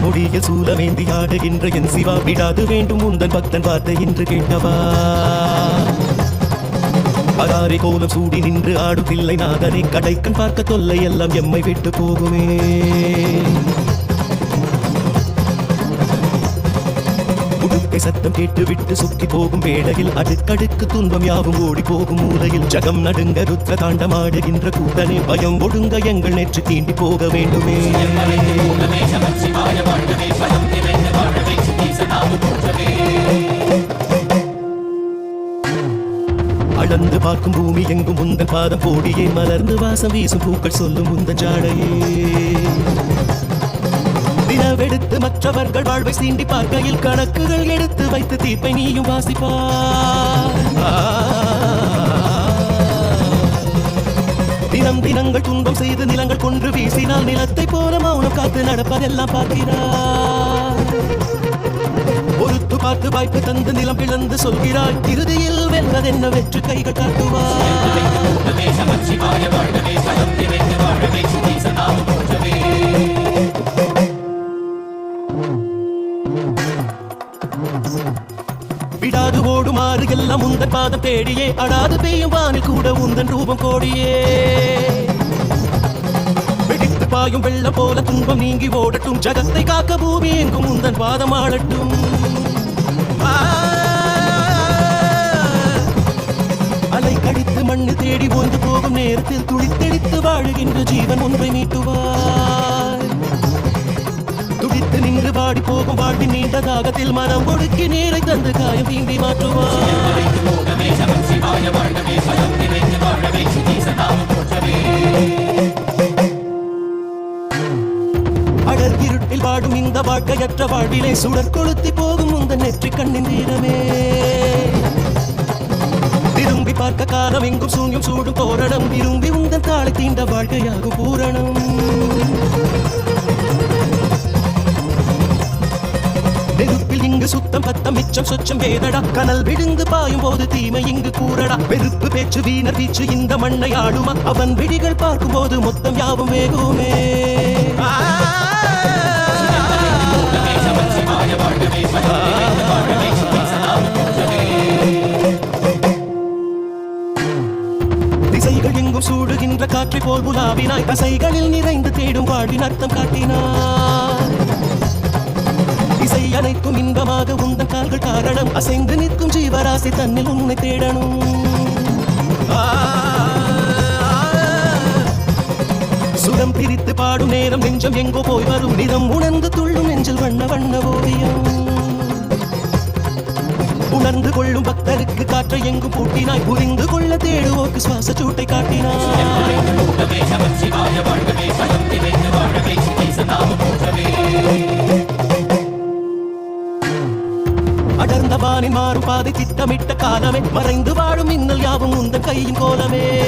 மாமுடிய சூலமேந்தி ஆடுகின்ற என் சிவா விடாது வேண்டும் உந்தன் பக்தன் வார்த்தை என்று கேட்டவா? அதாரி கோலம் சூடி நின்று ஆடும் பிள்ளை நாதனை கடைக்கண் பார்க்க தொல்லை எல்லாம் எம்மை விட்டு போகுமே. உடுக்கை சத்தம் கேட்டு விட்டு சுக்கி போகும் வேளையில் அடுக்கடுக்கு துன்பம் யாவும் ஓடி போகும் மூலையில் ஜகம் நடுங்க ருத்ர தாண்டம் ஆடுகின்ற கூட்டனே பயம் ஒடுங்க எங்கள் நேற்று தீண்டி போக வேண்டுமே. அளந்து பார்க்கும் பூமி எங்கும் உந்தன் பாதம் போடியே. மலர்ந்து வாசம் வீசும் பூக்கள் சொல்லும் உந்தன் ஜாடையே. நிலவெடுத்து மற்றவர்கள் வாழ்வை சீண்டி பார்க்கையில் கணக்குகள் எடுத்து வைத்து தீர்ப்பை நீயும் வாசிப்பா. தினம் தினங்கள் துன்பம் செய்து நிலங்கள் கொன்று வீசினால் நிலத்தை போல மௌனம் காத்து நடப்பதெல்லாம் பார்க்கிறார். பொறுத்து பார்த்து வாய்ப்பு தந்து நிலம் பிளந்து சொல்கிறாய். இறுதியில் வெல்வதென்ன வெற்று கைகள் காட்டுவார் விடாது ஓடுமாறு எல்லாம் உந்தன் பாதம் தேடியே. அடாது பெய்யும் வானில் கூட உந்தன் ரூபம் கோடியே. வெடித்து பாயும் வெள்ளம் போல துன்பம் நீங்கி ஓடட்டும். ஜகத்தை காக்க பூமி எங்கும் உந்தன் பாதம் ஆளட்டும். அலை கடித்து மண்ணு தேடி ஓய்ந்து போகும் நேரத்தில் துளித்தெடித்து வாழுகின்ற ஜீவன் ஒன்றை நீட்டுவார் துடித்து நின்று பாடி போகும் வாழ்வின் நீண்ட தாகத்தில் மனம் ஒடுக்கி நீரை தந்து காயம் தீண்டி மாற்றுவார் அடர் இருட்டில் வாடும் இந்த வாழ்க்கையற்ற வாழ்விலே சுடர் கொளுத்தி போகும் உந்த நெற்றி கண்ணின் வீரமே திரும்பி பார்க்க காலம் எங்கும் சூங்கும் சூடும் போரணம் விரும்பி உந்தன் தாளை தீண்ட வாழ்க்கையாகும் பூரணம். நெருப்பில் இங்கு சுத்தம் பத்தம் மிச்சம் சொச்சம் வேதடா கனல் விழுந்து பாயும் போது தீமை இங்கு கூறடா. வெறுப்பு பேச்சு வீணர் வீச்சு இந்த மண்ணை ஆடுமா? அவன் விழிகள் பார்க்கும் போது மொத்தம் யாவும் வேகுமே. போல் உலாவினாய். தசைகளில் நிறைந்து தேடும் வாழ்வின் அர்த்தம் காட்டினார் இசை அனைத்தும் இன்பமாக உந்தன் கால்கள் காரணம் அசைந்து நிற்கும் ஜீவராசி தன்னில் உன்னை தேடணும். ஆ, சுரம் பிரித்து பாடும் நேரம் நெஞ்சம் எங்கோ போய் வரும் நிறம். உணர்ந்து துள்ளும் நெஞ்சில் வண்ண வண்ண ஓவியம். உணர்ந்து கொள்ளும் பக்தருக்கு காற்றை எங்கும் பூட்டினாய். புரிந்து கொள்ள தேடுவோக்கு சுவாச சூட்டை காட்டினாய். அடர்ந்த வானின் மாறும் பாதை திட்டமிட்ட காலமே. மறைந்து வாழும் இன்னல் யாவும் உந்த கையும் கோலமே.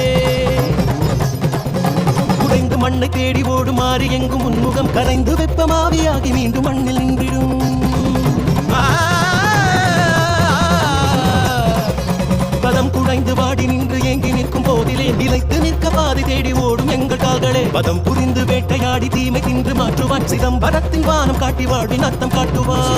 குறைந்து மண்ணை தேடி ஓடு மாறி எங்கும் உன்முகம். கரைந்து வெப்பமாவியாகி மீண்டும் மண்ணில் நின்றிடும். ஆ! பதம் வாடி நின்று ஏங்கி நிற்கும் போதிலே நிலைத்து நிற்க பாதி தேடி ஓடும் எங்கள் கால்களே. பதம் புரிந்து வேட்டையாடி தீமை தின்று மாற்றுவான். சிதம்பரத்தின் வானம் காட்டி வாழ்வின் அர்த்தம் காட்டுவான்.